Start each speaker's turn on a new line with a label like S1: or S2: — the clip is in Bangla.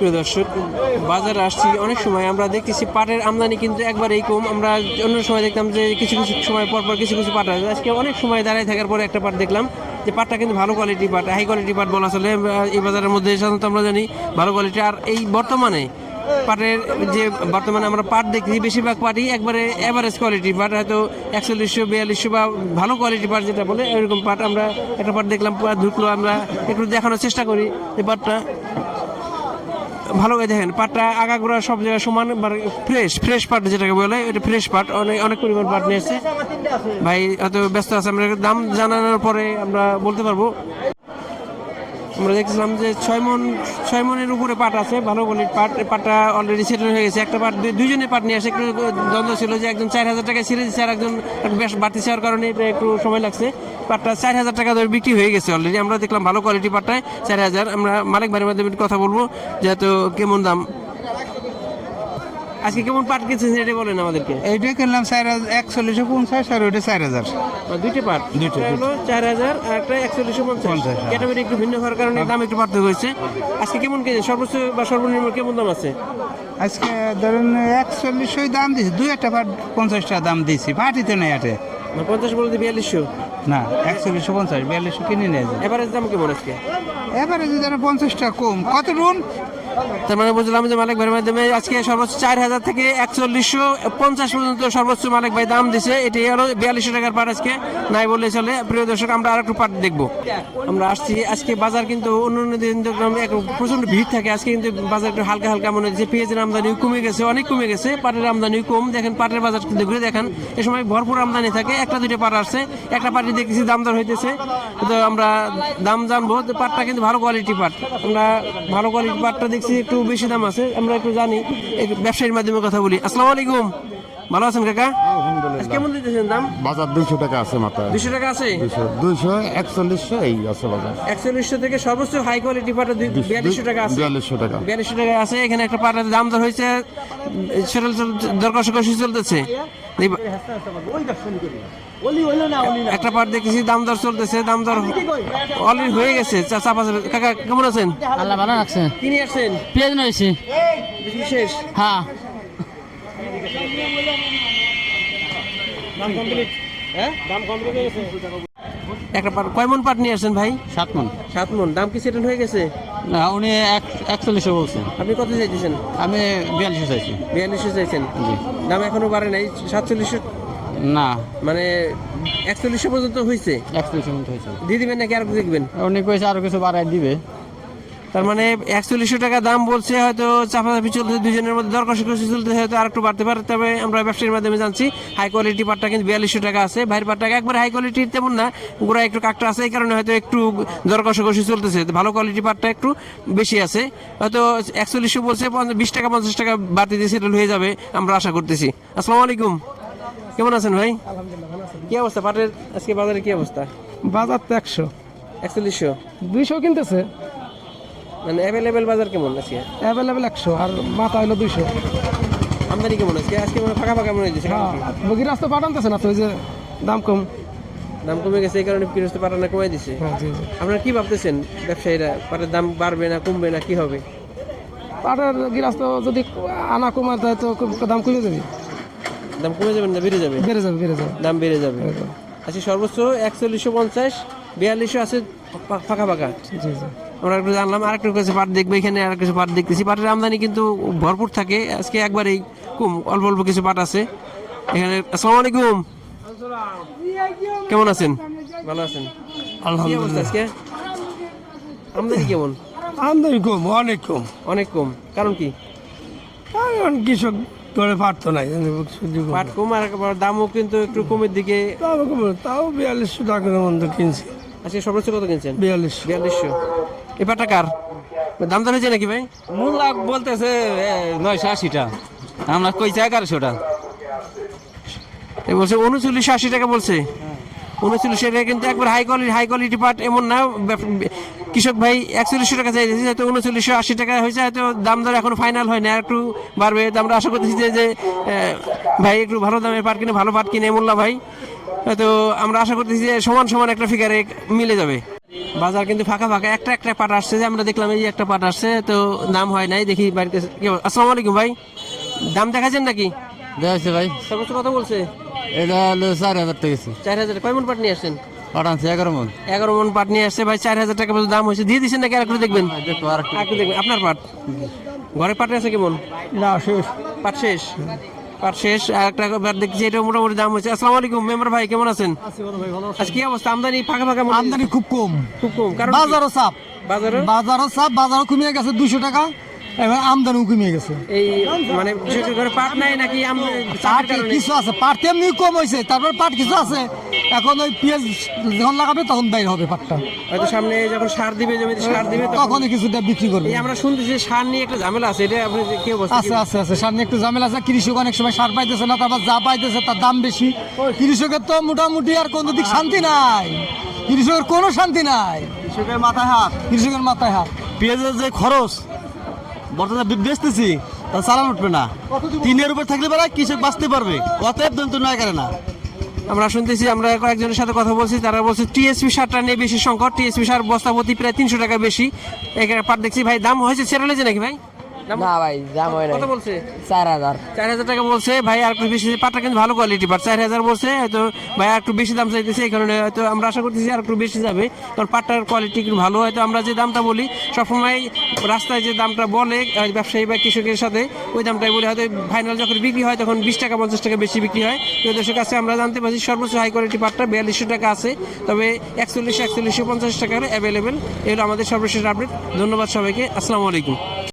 S1: প্রিয় দর্শক, বাজারে আসছি অনেক সময়। আমরা দেখতেছি পাটের আমদানি কিন্তু একবারেই কম। আমরা অন্য সময় দেখতাম যে কিছু কিছু সময় পর পর কিছু কিছু পাট আসে। আজকে অনেক সময় দাঁড়িয়ে থাকার পরে একটা পাট দেখলাম যে পাটটা কিন্তু ভালো কোয়ালিটি পাট হাই কোয়ালিটি পাট বলা চলে। এই বাজারের মধ্যে সাধারণত আমরা জানি ভালো কোয়ালিটি আর এই বর্তমানে পাটের যে বর্তমানে আমরা পাট দেখি, বেশিরভাগ পাটই একবারে অ্যাভারেজ কোয়ালিটি পাট। হয়তো একচল্লিশশো, বিয়াল্লিশশো বা ভালো কোয়ালিটি পাট যেটা বলে এরকম পাট আমরা একটা পাট দেখলাম ঢুকলো আমরা একটু দেখানোর চেষ্টা করি যে পাটটা। ভালো করে দেখেন, পাটটা আগাগোড়া সব জায়গায় সমান ফ্রেশ ফ্রেশ পাট যেটাকে বলে, এটা ফ্রেশ পাট অনেক অনেক পরিমাণ পাট নিয়ে এসেছে ভাই হয়তো ব্যস্ত আছে, আমরা দাম জানানোর পরে আমরা বলতে পারব। আমরা দেখছিলাম যে ছয় মন, ছয় মনের উপরে পাট আছে, ভালো বলি, পাট পাটটা অলরেডি সেটেল হয়ে গেছে। একটা পাট দুইজনে পাট নিয়ে আসে, একটু দ্বন্দ্ব ছিল যে একজন চার হাজার টাকা ছেড়ে দিচ্ছে আর একজন বেশ বাড়তি চাওয়ার কারণে একটু সময় লাগছে। পাটটা চার হাজার টাকা ধরে বিক্রি হয়ে গেছে অলরেডি আমরা দেখলাম ভালো কোয়ালিটি পাটটায় চার হাজার। আমরা মালিক বাড়ির মাধ্যমে কথা বলব, যেহেতু কেমন দাম? আজকে কেমন পাট কিনছেন এটা বলেন আমাদেরকে।
S2: এইটা কিনলাম চার হাজার একচল্লিশশো পঞ্চাশ আর ওইটা চার হাজার।
S1: দুইটা পাট?
S2: দুইটা,
S1: হলো চার হাজার আর একটা একচল্লিশশো পঞ্চাশ। ক্যাটাগরি একটু ভিন্ন হওয়ার কারণে দাম একটু পার্থক্য হয়েছে। আজকে কেমন কেজি সর্বোচ্চ বা সর্বনিম্ন কেমন দাম আছে?
S2: আজকে ধরুন একচল্লিশশোই দাম দিয়েছি। দুই একটা পাট পঞ্চাশ টাকা দাম দিয়েছি। পাটিতে নেই আটে।
S1: পঞ্চাশ বলতে বিয়াল্লিশশো।
S2: না একচল্লিশশো পঞ্চাশ বিয়াল্লিশশো কিনে নিয়ে যায়
S1: এভারেজ দাম কেমন আজকে?
S2: এবারে যদি ধরো পঞ্চাশ টাকা কম কত রুন?
S1: তার মানে বুঝলাম যে মালিক ভাইয়ের মাধ্যমে আজকে সর্বোচ্চ চার হাজার থেকে একচল্লিশশো পঞ্চাশ পর্যন্ত সর্বোচ্চ মালিক ভাই দাম দিছে। এটি হলো বিয়াল্লিশশো টাকার পাট আজকে, নাই বললে চলে। প্রিয় দর্শক, আমরা আর একটু পাট দেখব। আমরা আসছি, আজকে বাজার কিন্তু অন্য অন্য দিন প্রচণ্ড ভিড় থাকে। আজকে কিন্তু বাজার একটু হালকা হালকা মনে হচ্ছে। পেঁয়াজের আমদানি কমে গেছে, অনেক কমে গেছে। পাটের আমদানি কম। দেখেন, পাটের বাজার কিন্তু ঘুরে দেখেন, এ সময় ভরপুর আমদানি থাকে। একটা, দুইটা পাট আসছে। একটা পাটি দেখতেছি দাম দর হইতেছে। তো আমরা দাম জানব। পাটটা কিন্তু ভালো কোয়ালিটি পাট। আমরা ভালো কোয়ালিটি পাটটা দেখছি। একটু বেশি দাম আছে আমরা একটু জানি। ব্যবসায়ীর মাধ্যমে কথা বলি। আসসালামু আলাইকুম। ভালো আছেন কাকা? আজকে কেমন দিতেছেন দাম?
S3: বাজার দুইশো টাকা আছে মাথায়
S1: দুশো টাকা আছে?
S3: দুইশো দুইশো একচল্লিশশো এই আছে বাজার।
S1: একচল্লিশশো থেকে সর্বোচ্চ হাই কোয়ালিটি পাটা বিয়াল্লিশশো টাকা আছে।
S3: বিয়াল্লিশশো টাকা।
S1: বিয়াল্লিশশো টাকা আছে এখানে একটা পাটার দাম দর হয়েছে সেটা দরকার কষি চলতেছে। একটা পাট দেখেছি দাম দর চলতেছে দাম দর অলরেডি হয়ে গেছে চা- চাপা চাপা- কাকা কেমন আছেন?
S4: আল্লাহ ভালো রাখছে।
S1: কিনে আসছেন?
S4: পেঁয়াজ নয়েছে
S1: শেষ
S4: হ্যাঁ।
S1: একটা পাট কয় মন পাট নিয়ে আসছেন ভাই?
S4: সাত মন।
S1: সাত মন। দাম কি সেটেল হয়ে গেছে?
S4: না উনি একচল্লিশশো বলছেন।
S1: আপনি কত চাইতেছেন?
S4: আমি বিয়াল্লিশশো চাইছি।
S1: বিয়াল্লিশশো চাইছেন। দাম এখনও বাড়ে নাই। সাতচল্লিশশো?
S4: না।
S1: মানে একচল্লিশশো পর্যন্ত হয়েছে
S4: একচল্লিশশো হয়েছে
S1: দিয়ে দিবেন নাকি আর দেখবেন?
S4: উনি কয়েছে আরও কিছু বাড়াই দিবে।
S1: তার মানে একচল্লিশশো টাকা দাম বলছে হয়তো চাপাচাপি চলতে দুজনের মধ্যে দর কষাকষি চলতে হয়তো আর একটু বাড়তে পারে। তবে আমরা ব্যবসায়ীর মাধ্যমে জানছি হাই কোয়ালিটি পাটটা কিন্তু বিয়াল্লিশশো টাকা আছে। ভাইয়ের পাটটা একবারে হাই কোয়ালিটির তেমন না গোড়া একটু কাকটা আছে এই কারণে হয়তো একটু দর কষাকষি চলতেছে। ভালো কোয়ালিটি পাটটা একটু বেশি আছে। হয়তো একচল্লিশশো বলছে বিশ টাকা পঞ্চাশ টাকা বাড়তি দিয়ে সেটেল হয়ে যাবে আমরা আশা করতেছি। আসসালামু আলাইকুম। কেমন আছেন ভাই? কি অবস্থা? পাটের আজকে বাজারে কি অবস্থা?
S5: বাজার তো একশো।
S1: একচল্লিশশো?
S5: দুইশো কিনতেছে।
S1: মানে অ্যাভেলেবেল বাজার কেমন আজকে?
S5: অ্যাভেলেবেল একশো আর মাথা হইল দুইশো।
S1: আমদানি কেমন আজকে? আজকে মানে ফাঁকা ফাঁকা মনে হচ্ছে
S5: বগির রাস্তা পাঠানতেছে না তো ওই যে দাম কম।
S1: দাম কমে গেছে এই কারণে গৃহস্থ পাঠানো কমে দিছে।
S5: হ্যাঁ
S1: আপনারা কি ভাবতেছেন ব্যবসায়ীরা? পাটের দাম বাড়বে না কমবে না কি হবে?
S5: পাটের গিরাস্ত যদি আনা কমার দেয় তো দাম কমে যাবে।
S1: দাম কমে যাবে না বেড়ে যাবে?
S5: বেড়ে যাবে বেড়ে যাবে।
S1: দাম বেড়ে যাবে। আজকে সর্বোচ্চ একচল্লিশশো পঞ্চাশ বিয়াল্লিশশো আছে ফাঁকা ফাঁকা।
S5: জি জি।
S1: আমরা একটু জানলাম আর একটু কাছে পাট দেখব এখানে আর কিছু পাট দেখতেছি। পাটের আমদানি কিন্তু ভরপুর থাকে আজকে একবারেই কম অল্প অল্প কিছু পাট আছে। এখানে আসসালামু আলাইকুম। কেমন আছেন? ভালো আছেন। অবস্থা আজকে? আমদানি কেমন?
S5: আমদানি কম অনেক কম।
S1: অনেক কম। কারণ কি?
S5: কারণ কৃষক ধরে পারতো না
S1: পাট কম আর দামও কিন্তু একটু কমের দিকে।
S5: তাও বিয়াল্লিশশো টাকার মধ্যে কিনছি।
S1: আজকে সর্বোচ্চ কত কিনছেন?
S5: বিয়াল্লিশশো।
S1: বিয়াল্লিশশো। পাটটা কার? দাম হয়েছে নাকি ভাই?
S4: মূল বলতেছে নয়শো আশিটা। আমরা কইছে এগারোশোটা।
S1: এ বলছে উনচল্লিশশো আশি টাকা বলছে। উনচল্লিশ টাকা কিন্তু একবার হাই কোয়ালিটি হাই কোয়ালিটি পাট এমন না কৃষক ভাই একচল্লিশশো টাকা চাইতেছে হয়তো উনচল্লিশশো আশি টাকা হয়েছে হয়তো দাম দর এখন ফাইনাল হয় না একটু বাড়বে। তো আমরা আশা করতেছি যে যে ভাই একটু ভালো দামের পাট কিনে ভালো পাট কিনে মোল্লা ভাই। হয়তো আমরা আশা করতেছি যে সমান সমান একটা ফিগারে মিলে যাবে। বাজার কিন্তু ফাঁকা ফাঁকা। একটা একটা পাট আসছে যে আমরা দেখলাম এই যে একটা পাট আসছে তো দাম হয় নাই দেখি বাড়িতে? আসসালামু আলাইকুম ভাই। দাম দেখাচ্ছেন নাকি?
S4: দেখছি ভাই।
S1: সর্বোচ্চ কত বলছে?
S4: এটা হলো চার হাজার টাকা
S1: চার হাজার কয় মন পাট নিয়ে আসছেন?
S4: পাঠানছি এগারো মন।
S1: এগারো মন পাট নিয়ে আসছে ভাই চার হাজার টাকা পর্যন্ত দাম হয়েছে। দিয়ে দিচ্ছেন নাকি আর একটু দেখবেন?
S4: আর
S1: দেখবেন। আপনার পাট? ঘরে পাট আছে কেমন?
S2: না শেষ।
S1: পাট শেষ? পাট শেষ আর একটা পাট দেখছি এটা মোটামুটি দাম হয়েছে। আসসালামু আলাইকুম মেম্বার ভাই কেমন আছেন? আজকে কি অবস্থা? আমদানি ফাঁকা ফাঁকা
S6: আমদানি খুব কম।
S1: খুব কম কারণ
S6: বাজারও চাপ।
S1: বাজারে
S6: বাজারও চাপ বাজারও কমিয়ে গেছে দুশো টাকা। এবং আমদানিও কমিয়ে গেছে।
S1: এই মানে বিশেষ করে পাট নাই নাকি
S6: পাট কিছু আছে পাট তেমনি কম হয়েছে তারপর পাট কিছু আছে। এখন ওই পেঁয়াজ যখন লাগাবে তখন বাইর হবে পাটটা।
S1: হয়তো সামনে যখন সার দিবে জমিতে সার দিবে তখন
S6: তখনই কিছুটা বিক্রি করবে।
S1: আমরা শুনতেছি সার নিয়ে একটা ঝামেলা আছে এটা আপনি কি অবস্থা?
S6: আছে আছে আছে সামনে একটু ঝামেলা আছে। কৃষক অনেক সময় সার পাইতেছে না তারপর যা পাইতেছে তার দাম বেশি। কৃষকের তো মোটামুটি আর কোনো দিক শান্তি নাই। কৃষকের কোনো শান্তি নাই।
S2: কৃষকের মাথায় হাত।
S6: কৃষকের মাথায় হাত।
S7: পেঁয়াজের যে খরচ বর্তমানে বেচতেছি তা চালান উঠবে না। তিনের উপর থাকলে পারা কৃষক বাঁচতে পারবে। অতএব দন্ত নয় করে না।
S1: আমরা শুনতেছি আমরা কয়েকজনের সাথে কথা বলছি তারা বলছে টিএসপি সারটা নিয়ে বেশি সংকট। টিএসপি সার বস্তা প্রতি প্রায় তিনশো টাকা বেশি। এখানে পাট দেখছি ভাই দাম হয়েছে ছেড়ে লেছে নাকি ভাই?
S8: না ভাই দাম হয় না
S1: কত বলছে?
S8: চার হাজার।
S1: চার হাজার টাকা বলছে ভাই আর একটু বেশি পাটটা কিন্তু ভালো কোয়ালিটি পাট। চার হাজার বলছে হয়তো ভাই আর একটু বেশি দাম চাইতেছে এই কারণে হয়তো আমরা আশা করতেছি আর একটু বেশি যাবে। কারণ পাটটার কোয়ালিটি একটু ভালো হয়তো আমরা যে দামটা বলি সবসময় রাস্তায় যে দামটা বলে ব্যবসায়ী বা কৃষকের সাথে ওই দামটাই বলে। হয়তো ফাইনাল যখন বিক্রি হয় তখন বিশ টাকা পঞ্চাশ টাকা বেশি বিক্রি হয়। দর্শক কাছে আমরা জানতে পারছি সর্বোচ্চ হাই কোয়ালিটি পাটটা বিয়াল্লিশশো টাকা আছে। তবে একচল্লিশশো একচল্লিশশো পঞ্চাশ টাকা অ্যাভেলেবেল এগুলো আমাদের সর্বশেষ আপডেট ধন্যবাদ সবাইকে। আসসালামু আলাইকুম।